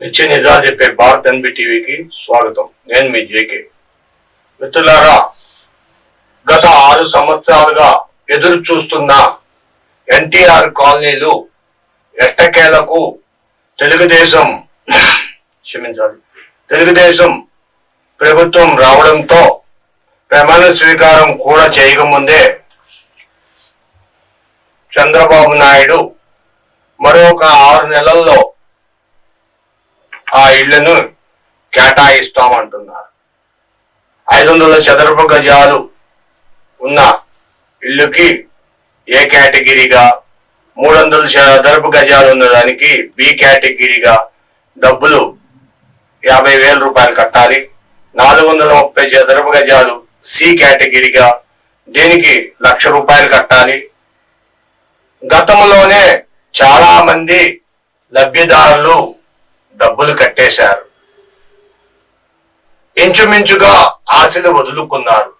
నిత్య నిజాలు చెప్పే భారత్ ఎన్బి టీవీకి స్వాగతం. నేను మీ జేకే. మిత్రులారా గత ఆరు సంవత్సరాలుగా ఎదురు చూస్తున్న ఎన్టీఆర్ కాలనీలు ఎట్టకేలకు తెలుగుదేశం క్షమించాలి. తెలుగుదేశం ప్రభుత్వం రావడంతో ప్రమాణ స్వీకారం కూడా చేయకముందే చంద్రబాబు నాయుడు మరొక ఆరు నెలల్లో ఆ ఇళ్ళను కేటాయిస్తామంటున్నారు. ఐదు వందల చదరపు గజాలు ఉన్న ఇల్లుకి ఏ కేటగిరీగా మూడు వందల చదరపు గజాలు ఉన్న దానికి బి కేటగిరీగా డబ్బులు యాభై వేల రూపాయలు కట్టాలి. నాలుగు వందల ముప్పై చదరపు గజాలు సి కేటగిరీగా దీనికి లక్ష రూపాయలు కట్టాలి. గతంలోనే చాలా మంది లబ్ధిదారులు డబ్బులు కట్టేశారు. ఇంచుమించుగా ఆశలు వదులుకున్నారు.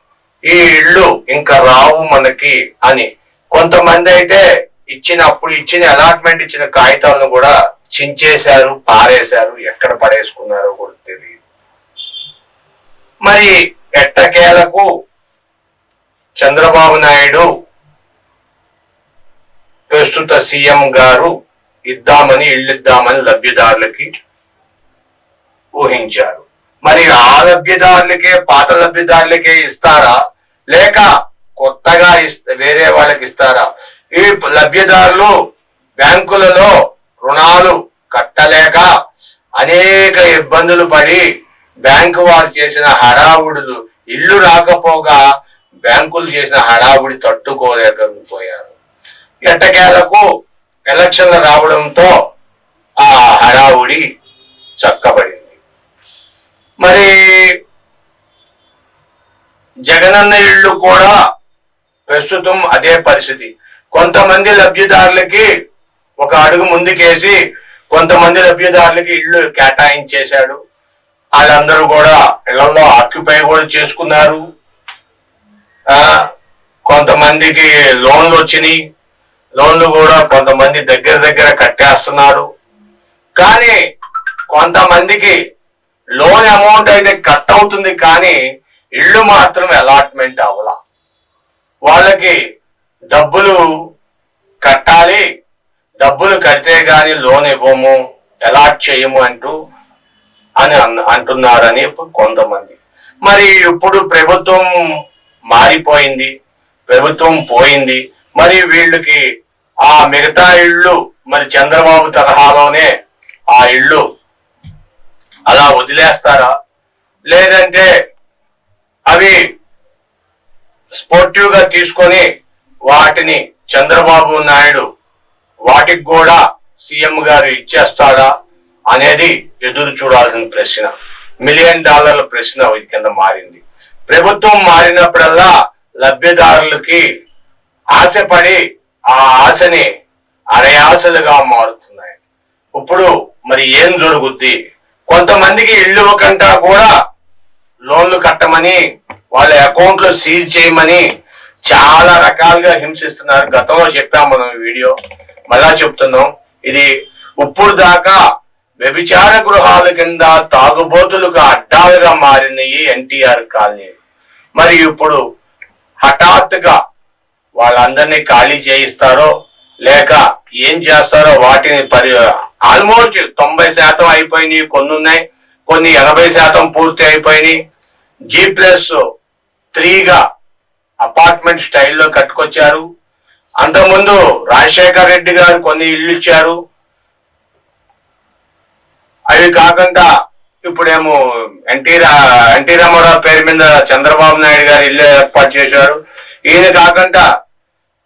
ఈ ఇళ్ళు ఇంకా రావు మనకి అని. కొంతమంది అయితే ఇచ్చిన అప్పుడు ఇచ్చిన అలాట్మెంట్ ఇచ్చిన కాగితాలను కూడా చించేశారు పారేశారు ఎక్కడ పడేసుకున్నారో కూడా తెలియదు. మరి ఎట్టకేలకు చంద్రబాబు నాయుడు ప్రస్తుత సీఎం గారు ఇద్దామని ఇళ్ళిద్దామని లబ్ధిదారులకి ఊహించారు. మరి ఆ లబ్ధిదారులకే పాత లబ్ధిదారులకే ఇస్తారా? లేక కొత్తగా వేరే వాళ్ళకి ఇస్తారా? ఈ లబ్ధిదారులు బ్యాంకులలో రుణాలు కట్టలేక అనేక ఇబ్బందులు పడి బ్యాంకు వారు చేసిన హడావుడులు ఇల్లు రాకపోగా బ్యాంకులు చేసిన హడావుడి తట్టుకోలేకపోయారు. ఎట్టకేలకు ఎలక్షన్లు రావడంతో ఆ హడావుడి చక్కబడింది. మరి జగనన్న ఇళ్ళు కూడా ప్రస్తుతం అదే పరిస్థితి. కొంతమంది లబ్ధిదారులకి ఒక అడుగు ముందుకేసి కొంతమంది లబ్ధిదారులకి ఇళ్ళు కేటాయించేశాడు. వాళ్ళందరూ కూడా ఇళ్ళలో ఆక్యుపై కూడా చేసుకున్నారు. కొంతమందికి లోన్లు వచ్చినాయి. లోన్లు కూడా కొంతమంది దగ్గర దగ్గర కట్టేస్తున్నారు. కానీ కొంతమందికి లోన్ అమౌంట్ అయితే కట్ అవుతుంది కానీ ఇల్లు మాత్రం అలాట్మెంట్ అవ్వాల. వాళ్ళకి డబ్బులు కట్టాలి డబ్బులు కడితే గాని లోన్ ఇవ్వము అలాట్ చేయము అంటూ అని అన్- అంటున్నారని కొంతమంది. మరి ఇప్పుడు ప్రభుత్వం మారిపోయింది ప్రభుత్వం పోయింది మరి వీళ్ళకి ఆ మిగతా ఇళ్ళు మరి చంద్రబాబు తరహాలోనే ఆ ఇళ్ళు అలా వదిలేస్తారా? లేదంటే అవి స్పోర్టివ్గా తీసుకొని వాటిని చంద్రబాబు నాయుడు వాటికి కూడా సీఎం గారు ఇచ్చేస్తాడా అనేది ఎదురు చూడాల్సిన ప్రశ్న. మిలియన్ డాలర్ల ప్రశ్న కింద మారింది. ప్రభుత్వం మారినప్పుడల్లా లబ్ధిదారులకి ఆశపడి ఆ ఆశని అరయాసలుగా మారుతున్నాయి. ఇప్పుడు మరి ఏం జరుగుద్ది? కొంతమందికి ఇల్లు కంటా కూడా లోన్లు కట్టమని వాళ్ళ అకౌంట్లో సీజ్ చేయమని చాలా రకాలుగా హింసిస్తున్నారు. గతంలో చెప్పాం మనం ఈ వీడియో. మళ్ళా చెప్తున్నాం. ఇది ఇప్పుడు దాకా వ్యభిచార గృహాల కింద తాగుబోతులుగా అడ్డాలుగా మారినాయి ఎన్టీఆర్ కాలనీ. మరి ఇప్పుడు హఠాత్తుగా వాళ్ళందరినీ ఖాళీ చేయిస్తారో లేక ఏం చేస్తారో వాటిని పరి ఆల్మోస్ట్ తొంభై శాతం అయిపోయినాయి కొన్ని ఉన్నాయి. కొన్ని ఎనభై శాతం పూర్తి అయిపోయినాయి. జీ ప్లస్ త్రీగా అపార్ట్మెంట్ స్టైల్లో కట్టుకొచ్చారు. అంతకుముందు రాజశేఖర్ రెడ్డి గారు కొన్ని ఇల్లు ఇచ్చారు. అవి కాకుండా ఇప్పుడేమో ఎన్టీ రా ఎన్టీ రామారావు పేరు మీద చంద్రబాబు నాయుడు గారు ఇల్లు ఏర్పాటు చేశారు. ఈయన కాకుండా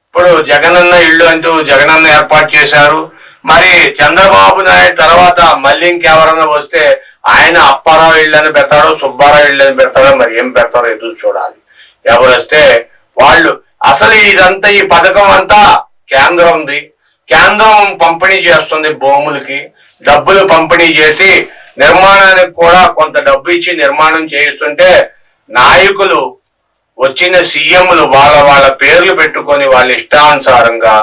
ఇప్పుడు జగనన్న ఇల్లు అంటూ జగనన్న ఏర్పాటు చేశారు. మరి చంద్రబాబు నాయుడు తర్వాత మళ్ళీ ఇంకెవరన్నా వస్తే ఆయన అప్పారావు ఇళ్ళని పెడతాడో సుబ్బారావు ఇళ్ళని పెడతాడో మరి ఏం పెడతారో ఎదురు చూడాలి. ఎవరు వస్తే వాళ్ళు అసలు ఇదంతా ఈ పథకం అంతా కేంద్రం ఉంది. కేంద్రం పంపిణీ చేస్తుంది భూములకి. డబ్బులు పంపిణీ చేసి నిర్మాణానికి కూడా కొంత డబ్బు ఇచ్చి నిర్మాణం చేయిస్తుంటే నాయకులు వచ్చిన సీఎంలు వాళ్ళ వాళ్ళ పేర్లు పెట్టుకొని వాళ్ళ ఇష్టానుసారంగా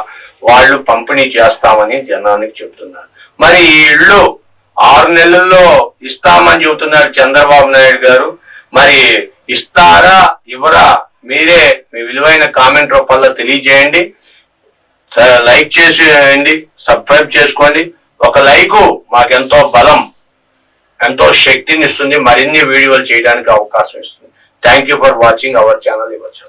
వాళ్ళు పంపిణీ చేస్తామని జనానికి చెప్తున్నారు. మరి ఈ ఇళ్ళు ఆరు నెలల్లో ఇస్తామని చెబుతున్నారు చంద్రబాబు నాయుడు గారు. మరి ఇస్తారా ఇవ్వరా మీరే మీ విలువైన కామెంట్ రూపంలో తెలియజేయండి. లైక్ చేసేయండి సబ్స్క్రైబ్ చేసుకోండి. ఒక లైకు మాకెంతో బలం ఎంతో శక్తిని ఇస్తుంది మరిన్ని వీడియోలు చేయడానికి అవకాశం ఇస్తుంది. Thank you for watching our channel ఇవ్వచ్చు